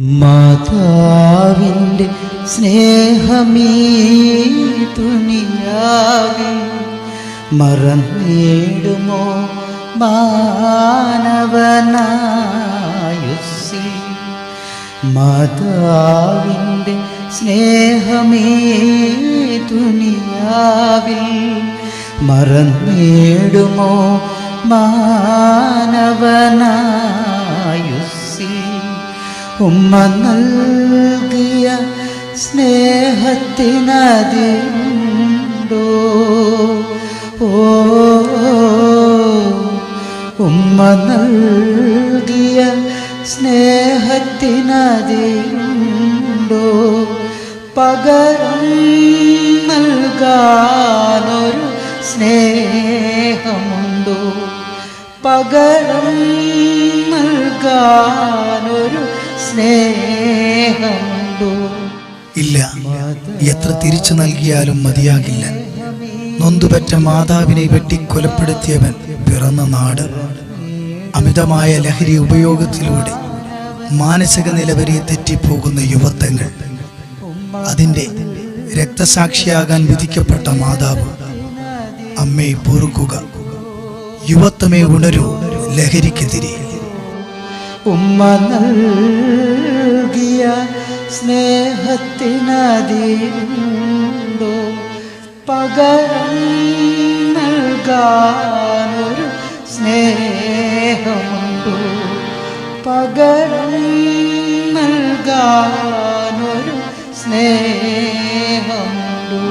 മാതാവിന്റെ സ്നേഹമീ തുനിയാവിൽ മറന്നിടുമോ മാനവനായുസ്സിൽ? മാതാവിന്റെ സ്നേഹമേ തുനിയാവിൽ മറന്നിടുമോ മാനവനായുസ്സിൽ ഉമ്മ നൽകിയ സ്നേഹത്തിനതിണ്ടോ? ഓ ഉമ്മ നൽകിയ സ്നേഹത്തിനതിണ്ടോ? പകരം നൽകാനൊരു സ്നേഹമുണ്ടോ? പകരം നൽകാനൊരു ഇല്ല. എത്ര തിരിച്ചു നൽകിയാലും മതിയാകില്ല. നൊന്തുപറ്റ മാതാവിനെ വെട്ടിക്കൊലപ്പെടുത്തിയവൻ പിറന്ന നാട്. അമിതമായ ലഹരി ഉപയോഗത്തിലൂടെ മാനസിക നിലവരെ തെറ്റിപ്പോകുന്ന യുവത്വങ്ങൾ അതിന്റെ രക്തസാക്ഷിയാകാൻ വിധിക്കപ്പെട്ട മാതാവ് അമ്മയെ പൊറുക്കുക. യുവത്വമേ ഉണരൂ ലഹരിക്കെതിരെ. ഉമ്മ നൽകിയ സ്നേഹത്തിനതിരുണ്ടോ പകരം നൽകാനൊരു സ്നേഹമുണ്ടോ? പകരം നൽകാനൊരു സ്നേഹമുണ്ടോ?